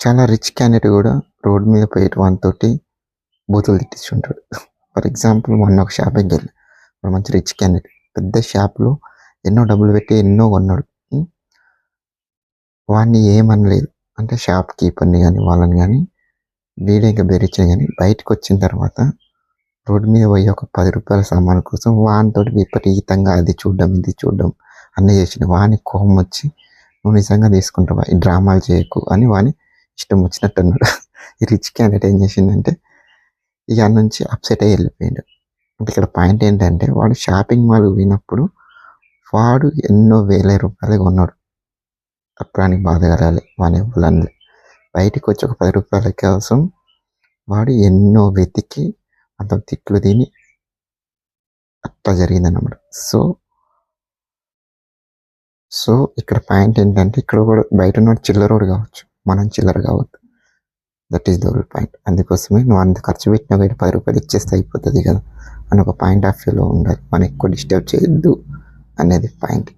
చాలా rich candidate కూడా road మీద పోయేట వానితోటి బూతులు తిట్టించుంటాడు. ఫర్ ఎగ్జాంపుల్ మొన్న ఒక షాపింగ్కి వెళ్ళి. వాడు మంచి రిచ్ క్యాండిడేట్ పెద్ద షాప్లో ఎన్నో డబ్బులు పెట్టి ఎన్నో కొన్నాడు. వాడిని ఏమనలేదు. అంటే షాప్ కీపర్ని కానీ వాళ్ళని కానీ వీడే ఇంకా బెరిచిన కానీ బయటకు వచ్చిన తర్వాత రోడ్డు మీద పోయి ఒక పది రూపాయల సామాన్ కోసం వానితో విపరీతంగా అది చూడడం ఇది చూడడం అన్నీ చేసిన వాని కోపం వచ్చి నువ్వు నిజంగా తీసుకుంటావా? ఈ డ్రామాలు చేయకు అని వాని ఇష్టం వచ్చినట్టు అన్నాడు ఈ రిచ్ క్యాండిడేట్ ఏం చేసిందంటే ఇక నుంచి అప్సెట్ అయ్యి వెళ్ళిపోయాడు. అంటే ఇక్కడ పాయింట్ ఏంటంటే వాడు షాపింగ్ మాల్ పోయినప్పుడు వాడు ఎన్నో వేల రూపాయలు కొన్నాడు. అప్పుడానికి బాధ కలాలి వాని వాళ్ళని బయటికి వచ్చి ఒక పది రూపాయల కోసం వాడు ఎన్నో వెతికి అంత తిట్లు తిని అట్లా జరిగిందన్నమాట. సో సో ఇక్కడ పాయింట్ ఏంటంటే ఇక్కడ కూడా బయట ఉన్న చిల్లరోడు కావచ్చు. మనం చిల్లర కావద్దు. దట్ ఈస్ ద పాయింట్ అందుకోసమే నువ్వు అంత ఖర్చు పెట్టిన బయట పది రూపాయలు ఇచ్చేస్తే అయిపోతుంది కదా. అని ఒక పాయింట్ ఆఫ్ వ్యూలో ఉండాలి. మనం ఎక్కువ డిస్టర్బ్ చేయొద్దు అనేది పాయింట్